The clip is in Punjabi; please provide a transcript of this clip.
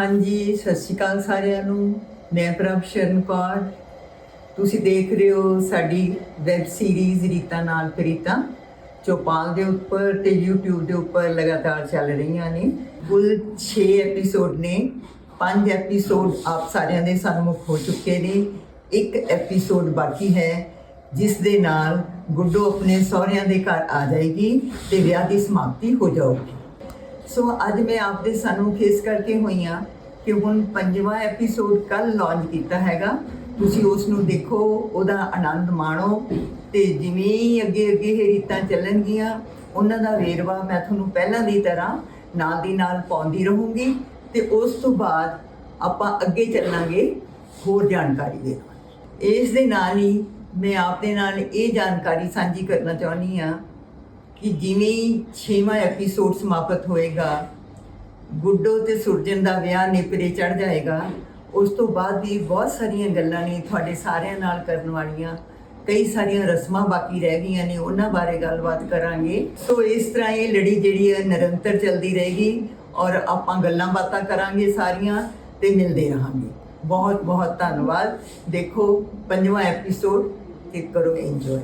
ਹਾਂਜੀ, ਸਤਿ ਸ਼੍ਰੀ ਅਕਾਲ ਸਾਰਿਆਂ ਨੂੰ। ਮੈਂ ਪ੍ਰਭ ਸ਼ਰਨ ਕੌਰ। ਤੁਸੀਂ ਦੇਖ ਰਹੇ ਹੋ ਸਾਡੀ ਵੈਬ ਸੀਰੀਜ਼ ਰੀਤਾ ਨਾਲ ਪ੍ਰੀਤਾ। ਚੋਪਾਲ ਦੇ ਉੱਪਰ ਤੇ YouTube ਦੇ ਉੱਪਰ ਲਗਾਤਾਰ ਚੱਲ ਰਹੀਆਂ ਨੇ। ਕੁੱਲ 6 ਐਪੀਸੋਡ ਨੇ। 5 ਐਪੀਸੋਡ ਆਪ ਸਾਰਿਆਂ ਦੇ ਸਨਮੁਖ ਹੋ ਚੁੱਕੇ ਨੇ। ਇੱਕ ਐਪੀਸੋਡ ਬਾਕੀ ਹੈ, ਜਿਸ ਦੇ ਨਾਲ ਗੁੱਡੋ ਆਪਣੇ ਸਹੁਰਿਆਂ ਦੇ ਘਰ ਆ ਜਾਏਗੀ ਤੇ ਵਿਆਹ ਦੀ ਸਮਾਪਤੀ ਹੋ ਜਾਊਗੀ। ਸੋ ਅੱਜ ਮੈਂ ਆਪਦੇ ਸਾਨੂੰ ਫੇਸ ਕਰਕੇ ਹੋਈ ਹਾਂ ਕਿ ਹੁਣ ਪੰਜਵਾਂ ਐਪੀਸੋਡ ਕੱਲ ਲਾਂਚ ਕੀਤਾ ਹੈਗਾ। ਤੁਸੀਂ ਉਸ ਨੂੰ ਦੇਖੋ, ਉਹਦਾ ਆਨੰਦ ਮਾਣੋ ਤੇ ਜਿਵੇਂ ਹੀ ਅੱਗੇ ਅੱਗੇ ਇਹ ਰੀਤਾਂ ਚੱਲਣਗੀਆਂ, ਉਹਨਾਂ ਦਾ ਵੇਰਵਾ ਮੈਂ ਤੁਹਾਨੂੰ ਪਹਿਲਾਂ ਦੀ ਤਰ੍ਹਾਂ ਨਾਲ ਦੀ ਨਾਲ ਪਾਉਂਦੀ ਰਹੂੰਗੀ ਤੇ ਉਸ ਤੋਂ ਬਾਅਦ ਆਪਾਂ ਅੱਗੇ ਚੱਲਾਂਗੇ ਹੋਰ ਜਾਣਕਾਰੀ ਦੇ ਨਾਲ ਇਸ ਦੇ ਨਾਲ ਹੀ ਮੈਂ ਆਪਦੇ ਨਾਲ ਇਹ ਜਾਣਕਾਰੀ ਸਾਂਝੀ ਕਰਨਾ ਚਾਹੁੰਦੀ ਹਾਂ ਕਿ ਜਿਵੇਂ ਹੀ ਛੇਵਾਂ ਐਪੀਸੋਡ ਸਮਾਪਤ ਹੋਏਗਾ, ਗੁੱਡੋ ਤੇ ਸੁਰਜਨ ਦਾ ਵਿਆਹ ਨੇਪਰੇ ਚੜ ਜਾਏਗਾ, ਉਸ ਤੋਂ ਬਾਅਦ ਵੀ ਬਹੁਤ ਸਾਰੀਆਂ ਗੱਲਾਂ ਨੇ ਤੁਹਾਡੇ ਸਾਰਿਆਂ ਨਾਲ ਕਰਨ ਵਾਲੀਆਂ, ਕਈ ਸਾਰੀਆਂ ਰਸਮਾਂ ਬਾਕੀ ਰਹਿ ਗਈਆਂ ਨੇ, ਉਹਨਾਂ ਬਾਰੇ ਗੱਲਬਾਤ ਕਰਾਂਗੇ। ਸੋ ਇਸ ਤਰ੍ਹਾਂ ਇਹ ਲੜੀ ਜਿਹੜੀ ਹੈ ਨਿਰੰਤਰ ਚੱਲਦੀ ਰਹੇਗੀ ਔਰ ਆਪਾਂ ਗੱਲਾਂ ਬਾਤਾਂ ਕਰਾਂਗੇ ਸਾਰੀਆਂ ਤੇ ਮਿਲਦੇ ਰਹਾਂਗੇ। ਬਹੁਤ ਬਹੁਤ ਧੰਨਵਾਦ। ਦੇਖੋ, ਪੰਜਵਾਂ ਐਪੀਸੋਡ ਤੇ ਕਰੋ ਇੰਜੋਏ